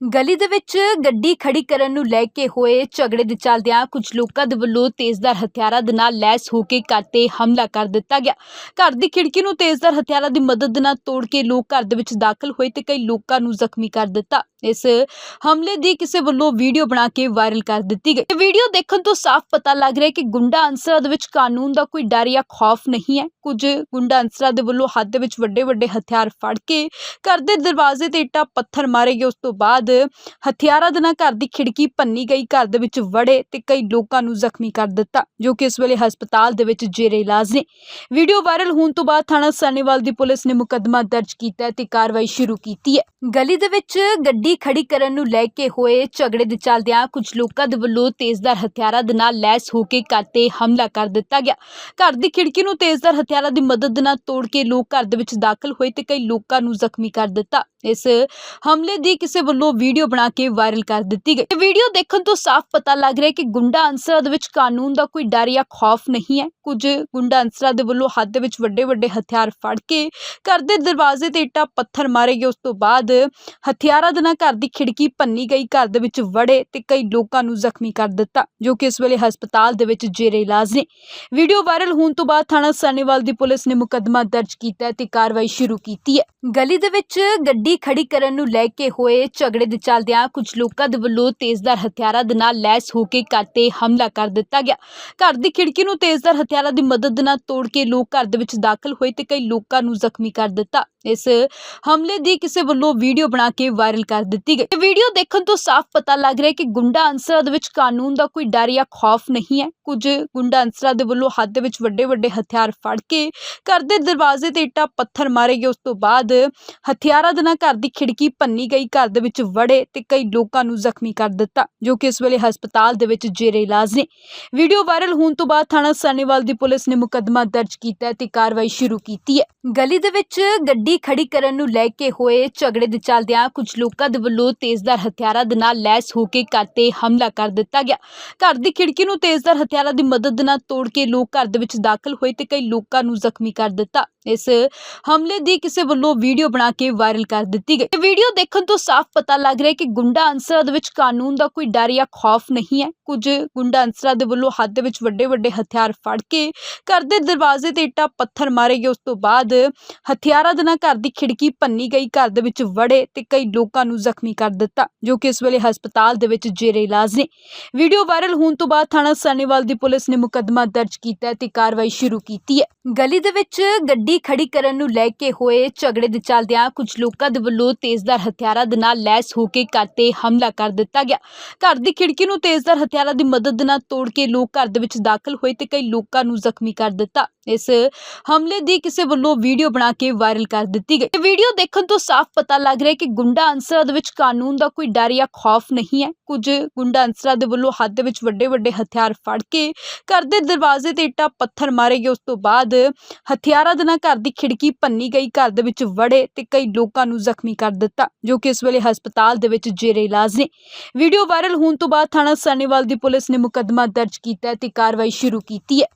ਗਲੀ ਦੇ ਵਿੱਚ ਗੱਡੀ ਖੜੀ ਕਰਨ ਨੂੰ ਲੈ ਕੇ ਹੋਏ ਝਗੜੇ ਦੇ ਚੱਲਦਿਆਂ ਕੁਝ ਲੋਕਾਂ ਦੇ ਵੱਲੋਂ ਤੇਜ਼ਦਾਰ ਹਥਿਆਰਾਂ ਦੇ ਨਾਲ ਲੈਸ ਹੋ ਕੇ ਘਰ ਤੇ ਹਮਲਾ ਕਰ ਦਿੱਤਾ ਗਿਆ। ਘਰ ਦੀ ਖਿੜਕੀ ਨੂੰ ਤੇਜ਼ਦਾਰ ਹਥਿਆਰਾਂ ਦੀ ਮਦਦ ਨਾਲ ਤੋੜ ਕੇ ਲੋਕ ਘਰ ਦੇ ਵਿੱਚ ਦਾਖਲ ਹੋਏ ਤੇ ਕਈ ਲੋਕਾਂ ਨੂੰ ਜ਼ਖਮੀ ਕਰ ਦਿੱਤਾ। ਇਸ ਹਮਲੇ ਦੀ ਕਿਸੇ ਵੱਲੋਂ ਵੀਡੀਓ ਬਣਾ ਕੇ ਵਾਇਰਲ ਕਰ ਦਿੱਤੀ ਗਈ। ਇਹ ਵੀਡੀਓ ਦੇਖਣ ਤੋਂ ਸਾਫ਼ ਪਤਾ ਲੱਗ ਰਿਹਾ ਹੈ ਕਿ ਗੁੰਡਾ ਅੰਸਰਾਂ ਦੇ ਵਿੱਚ ਕਾਨੂੰਨ ਦਾ ਕੋਈ ਡਰ ਜਾਂ ਖੌਫ ਨਹੀਂ ਹੈ। ਕੁਝ ਗੁੰਡਾ ਅੰਸਰਾਂ ਦੇ ਵੱਲੋਂ ਹੱਥ ਦੇ ਵਿੱਚ ਵੱਡੇ ਵੱਡੇ ਹਥਿਆਰ ਫੜ ਕੇ ਘਰ ਦੇ ਦਰਵਾਜ਼ੇ ਤੇ ਇੱਟਾਂ ਪੱਥਰ ਮਾਰੇ ਗਏ। ਉਸ ਤੋਂ ਬਾਅਦ ਹਥਿਆਰਾਂ ਦੇ ਨਾਲ ਘਰ ਦੀ ਖਿੜਕੀ ਭੰਨੀ ਗਈ, ਘਰ ਦੇ ਵਿੱਚ ਵੜੇ ਤੇ ਕਈ ਲੋਕਾਂ ਨੂੰ ਜ਼ਖਮੀ ਕਰ ਦਿੱਤਾ, ਜੋ ਕਿ ਇਸ ਵੇਲੇ ਹਸਪਤਾਲ ਦੇ ਵਿੱਚ ਜੇਰੇ ਇਲਾਜ ਨੇ। ਵੀਡੀਓ ਵਾਇਰਲ ਹੋਣ ਤੋਂ ਬਾਅਦ ਥਾਣਾ ਸਾਨੇਵਾਲ ਦੀ ਪੁਲਿਸ ਨੇ ਮੁਕੱਦਮਾ ਦਰਜ ਕੀਤਾ ਹੈ ਤੇ ਕਾਰਵਾਈ ਸ਼ੁਰੂ ਕੀਤੀ ਹੈ। ਗਲੀ ਦੇ ਵਿੱਚ ਗੱਡੀ ਖੜੀ ਕਰਨ ਨੂੰ ਲੈ ਕੇ ਹੋਏ ਝਗੜੇ ਦੇ ਚੱਲਦਿਆਂ ਕੁਝ ਲੋਕਾਂ ਦੇ ਵੱਲੋਂ ਤੇਜ਼ਦਾਰ ਹਥਿਆਰਾਂ ਦੇ ਨਾਲ ਲੈਸ ਹੋ ਕੇ ਘਰ ਤੇ ਹਮਲਾ ਕਰ ਦਿੱਤਾ ਗਿਆ। ਘਰ ਦੀ ਖਿੜਕੀ ਨੂੰ ਤੇਜ਼ਦਾਰ ਹਥਿਆਰਾਂ ਦੀ ਮਦਦ ਨਾਲ ਤੋੜ ਕੇ ਲੋਕ ਘਰ ਦੇ ਵਿੱਚ ਦਾਖਲ ਹੋਏ ਤੇ ਕਈ ਲੋਕਾਂ ਨੂੰ ਜ਼ਖਮੀ ਕਰ ਦਿੱਤਾ। ਇਸ ਹਮਲੇ ਦੀ ਕਿਸੇ ਵੱਲੋਂ ਵੀਡੀਓ ਬਣਾ ਕੇ ਵਾਇਰਲ ਕਰ ਦਿੱਤੀ ਗਈ। ਇਹ ਵੀਡੀਓ ਦੇਖਣ ਤੋਂ ਸਾਫ਼ ਪਤਾ ਲੱਗ ਰਿਹਾ ਹੈ ਕਿ ਗੁੰਡਾ ਅੰਸਰਾਂ ਦੇ ਵਿੱਚ ਕਾਨੂੰਨ ਦਾ ਕੋਈ ਡਰ ਜਾਂ ਖੌਫ ਨਹੀਂ ਹੈ। ਕੁਝ ਗੁੰਡਾ ਅੰਸਰਾਂ ਦੇ ਵੱਲੋਂ ਹੱਥ ਦੇ ਵਿੱਚ ਵੱਡੇ ਵੱਡੇ ਹਥਿਆਰ ਫੜ ਕੇ ਘਰ ਦੇ ਦਰਵਾਜ਼ੇ ਤੇ ਇੱਟਾਂ ਪੱਥਰ ਮਾਰੇ ਗਏ। ਉਸ ਤੋਂ ਬਾਅਦ ਹਥਿਆਰਾਂ ਦੇ ਨਾਲ ਘਰ ਦੀ ਖਿੜਕੀ ਭੰਨੀ ਗਈ, ਘਰ ਦੇ ਵਿੱਚ ਵੜੇ ਤੇ ਕਈ ਲੋਕਾਂ ਨੂੰ ਜ਼ਖਮੀ ਕਰ ਦਿੱਤਾ, ਜੋ ਕਿ ਇਸ ਵੇਲੇ ਹਸਪਤਾਲ ਦੇ ਵਿੱਚ ਜੇਰੇ ਇਲਾਜ ਨੇ। ਵੀਡੀਓ ਵਾਇਰਲ ਹੋਣ ਤੋਂ ਬਾਅਦ ਥਾਣਾ ਸਾਨੇਵਾਲ ਦੀ ਪੁਲਿਸ ਨੇ ਮੁਕੱਦਮਾ ਦਰਜ ਕੀਤਾ ਤੇ ਕਾਰਵਾਈ ਸ਼ੁਰੂ ਕੀਤੀ ਹੈ। ਗਲੀ ਦੇ ਵਿੱਚ ਗੱਡੀ ਖੜੀ ਕਰਨ ਨੂੰ ਲੈ ਕੇ ਹੋਏ ਝਗੜੇ ਦੇ ਚੱਲਦਿਆਂ ਕੁਝ ਲੋਕਾਂ ਦੇ ਵੱਲੋਂ ਤੇਜ਼ਦਾਰ ਹਥਿਆਰਾਂ ਦੇ ਨਾਲ ਲੈਸ ਹੋ ਕੇ ਘਰ ਤੇ ਹਮਲਾ ਕਰ ਦਿੱਤਾ ਗਿਆ। ਘਰ ਦੀ ਖਿੜਕੀ ਨੂੰ ਤੇਜ਼ਦਾਰ ਹਥਿਆਰਾਂ ਦੀ ਮਦਦ ਨਾਲ ਤੋੜ ਕੇ ਲੋਕ ਘਰ ਦੇ ਵਿੱਚ ਦਾਖਲ ਹੋਏ ਤੇ ਕਈ ਲੋਕਾਂ ਨੂੰ ਜ਼ਖਮੀ ਕਰ ਦਿੱਤਾ। ਇਸ ਹਮਲੇ ਦੀ ਕਿਸੇ ਵੱਲੋਂ ਵੀਡੀਓ ਬਣਾ ਕੇ ਵਾਇਰਲ ਕਰ ਦਿੱਤੀ ਗਈ। ਇਹ ਵੀਡੀਓ ਦੇਖਣ ਤੋਂ ਸਾਫ਼ ਪਤਾ ਲੱਗ ਰਿਹਾ ਹੈ ਕਿ ਗੁੰਡਾ ਅੰਸਰਾਂ ਦੇ ਵਿੱਚ ਕਾਨੂੰਨ ਦਾ ਕੋਈ ਡਰ ਜਾਂ ਖੌਫ ਨਹੀਂ ਹੈ। ਕੁਝ ਗੁੰਡਾ ਅੰਸਰਾਂ ਦੇ ਵੱਲੋਂ ਹੱਥ ਦੇ ਵਿੱਚ ਵੱਡੇ ਵੱਡੇ ਹਥਿਆਰ ਫੜ ਕੇ ਘਰ ਦੇ ਦਰਵਾਜ਼ੇ ਤੇ ਇੱਟਾਂ ਪੱਥਰ ਮਾਰੇ ਗਏ। ਉਸ ਤੋਂ ਬਾਅਦ ਹਥਿਆਰਾਂ ਦੇ ਨਾਲ ਘਰ ਦੀ ਖਿੜਕੀ ਭੰਨੀ ਗਈ, ਘਰ ਦੇ ਵਿੱਚ ਵੜੇ ਤੇ ਕਈ ਲੋਕਾਂ ਨੂੰ ਜ਼ਖਮੀ ਕਰ ਦਿੱਤਾ, ਜੋ ਕਿ ਇਸ ਵੇਲੇ ਹਸਪਤਾਲ ਦੇ ਵਿੱਚ ਜੇਰੇ ਇਲਾਜ ਨੇ। ਵੀਡੀਓ ਵਾਇਰਲ ਹੋਣ ਤੋਂ ਬਾਅਦ ਥਾਣਾ ਸਾਨੇਵਾਲ ਦੀ ਪੁਲਿਸ ਨੇ ਮੁਕੱਦਮਾ ਦਰਜ ਕੀਤਾ ਤੇ ਕਾਰਵਾਈ ਸ਼ੁਰੂ ਕੀਤੀ ਹੈ। ਗਲੀ ਦੇ ਵਿੱਚ ਗੱਡੀ ਖੜੀ ਕਰਨ ਨੂੰ ਲੈ ਕੇ ਹੋਏ ਝਗੜੇ ਦੇ ਚੱਲਦਿਆਂ ਕੁਝ ਲੋਕਾਂ ਦੇ ਵੱਲੋਂ ਤੇਜ਼ਧਾਰ ਹਥਿਆਰਾਂ ਦੇ ਨਾਲ ਲੈਸ ਹੋ ਕੇ ਘਰ ਤੇ ਹਮਲਾ ਕਰ ਦਿੱਤਾ ਗਿਆ। ਘਰ ਦੀ ਖਿੜਕੀ ਨੂੰ ਤੇਜ਼ਧਾਰ ਹਥਿਆਰਾਂ ਦੀ ਮਦਦ ਨਾਲ ਤੋੜ ਕੇ ਲੋਕ ਘਰ ਦੇ ਵਿੱਚ ਦਾਖਲ ਹੋਏ ਤੇ ਕਈ ਲੋਕਾਂ ਨੂੰ ਜ਼ਖਮੀ ਕਰ ਦਿੱਤਾ। ਇਸ ਹਮਲੇ ਦੀ ਕਿਸੇ ਵੱਲੋਂ ਵੀਡੀਓ ਬਣਾ ਕੇ ਵਾਇਰਲ ਕਰ ਦਿੱਤੀ ਗਈ। ਇਹ ਵੀਡੀਓ ਦੇਖਣ ਤੋਂ ਸਾਫ਼ ਪਤਾ ਲੱਗ ਰਿਹਾ ਹੈ ਕਿ ਗੁੰਡਾ ਅੰਸਰਾਂ ਦੇ ਵਿੱਚ ਕਾਨੂੰਨ ਦਾ ਕੋਈ ਡਰ ਜਾਂ ਖੌਫ ਨਹੀਂ ਹੈ। ਕੁਝ ਗੁੰਡਾ ਅੰਸਰਾਂ ਦੇ ਵੱਲੋਂ ਹੱਥ ਦੇ ਵਿੱਚ ਵੱਡੇ ਵੱਡੇ ਹਥਿਆਰ ਫੜ ਕੇ ਘਰ ਦੇ ਦਰਵਾਜ਼ੇ ਤੇ ਇੱਟਾਂ ਪੱਥਰ ਮਾਰੇ ਗਏ। ਉਸ ਤੋਂ ਬਾਅਦ ਹਥਿਆਰਾਂ ਦੇ ਨਾਲ ਘਰ ਦੀ ਖਿੜਕੀ ਭੰਨੀ ਗਈ, ਘਰ ਦੇ ਵਿੱਚ ਵੜੇ ਤੇ ਕਈ ਲੋਕਾਂ ਨੂੰ ਜ਼ਖਮੀ ਕਰ ਦਿੱਤਾ, ਜੋ ਕਿ ਇਸ ਵੇਲੇ ਹਸਪਤਾਲ ਦੇ ਵਿੱਚ ਜੇਰੇ ਇਲਾਜ ਨੇ। ਵੀਡੀਓ ਵਾਇਰਲ ਹੋਣ ਤੋਂ ਬਾਅਦ ਥਾਣਾ ਸਾਨੇਵਾਲ ਦੀ ਪੁਲਿਸ ਨੇ ਮੁਕੱਦਮਾ ਦਰਜ ਕੀਤਾ ਤੇ ਕਾਰਵਾਈ ਸ਼ੁਰੂ ਕੀਤੀ ਹੈ। ਗਲੀ ਦੇ ਵਿੱਚ ਗੱਡੀ ਖੜੀ ਕਰਨ ਨੂੰ ਲੈ ਕੇ ਹੋਏ ਝਗੜੇ ਦੇ ਚੱਲਦਿਆਂ ਕੁਝ ਲੋਕਾਂ ਦੇ ਵੱਲੋਂ ਤੇਜ਼ਦਾਰ ਹਥਿਆਰਾਂ ਦੇ ਨਾਲ ਲੈਸ ਹੋ ਕੇ ਘਰ ਤੇ ਹਮਲਾ ਕਰ ਦਿੱਤਾ ਗਿਆ। ਘਰ ਦੀ ਖਿੜਕੀ ਨੂੰ ਤੇਜ਼ਦਾਰ ਹਥਿਆਰਾਂ ਦੀ ਮਦਦ ਨਾਲ ਤੋੜ ਕੇ ਲੋਕ ਘਰ ਦੇ ਵਿੱਚ ਦਾਖਲ ਹੋਏ ਤੇ ਕਈ ਲੋਕਾਂ ਨੂੰ ਜ਼ਖਮੀ ਕਰ ਦਿੱਤਾ। ਇਸ ਹਮਲੇ ਦੀ ਕਿਸੇ ਵੱਲੋਂ ਵੀਡੀਓ ਬਣਾ ਕੇ ਵਾਇਰਲ ਕਰ ਦਿੱਤੀ ਗਈ। ਇਹ ਵੀਡੀਓ ਦੇਖਣ ਤੋਂ ਸਾਫ਼ ਪਤਾ ਲੱਗ ਰਿਹਾ ਹੈ ਕਿ ਗੁੰਡਾ ਅਨਸਰਾਂ ਦੇ ਵਿੱਚ ਕਾਨੂੰਨ ਦਾ ਕੋਈ ਡਰ ਜਾਂ ਖੌਫ ਨਹੀਂ ਹੈ। ਕੁਝ ਗੁੰਡਾ ਅਨਸਰਾਂ ਦੇ ਵੱਲੋਂ ਹੱਥ ਦੇ ਵਿੱਚ ਵੱਡੇ ਵੱਡੇ ਹਥਿਆਰ ਫੜ ਕੇ ਘਰ ਦੇ ਦਰਵਾਜ਼ੇ ਤੇ ਇੱਟਾਂ ਪੱਥਰ ਮਾਰੇ ਗਏ। ਉਸ ਤੋਂ ਬਾਅਦ ਹਥਿਆਰਾਂ ਦੇ ਨਾਲ ਘਰ ਦੀ ਖਿੜਕੀ ਭੰਨੀ ਗਈ, ਘਰ ਦੇ ਵਿੱਚ ਵੜੇ ਤੇ ਕਈ ਲੋਕਾਂ ਨੂੰ ਜ਼ਖਮੀ ਕਰ ਦਿੱਤਾ, ਜੋ ਕਿ ਇਸ ਵੇਲੇ ਹਸਪਤਾਲ ਦੇ ਵਿੱਚ ਜੇਰੇ ਇਲਾਜ ਨੇ। ਵੀਡੀਓ ਵਾਇਰਲ ਹੋਣ ਤੋਂ ਬਾਅਦ ਥਾਣਾ ਸਾਨੇਵਾਲ ਦੀ ਪੁਲਿਸ ਨੇ ਮੁਕੱਦਮਾ ਦਰਜ ਕੀਤਾ ਤੇ ਕਾਰਵਾਈ ਸ਼ੁਰੂ ਕੀਤੀ ਹੈ।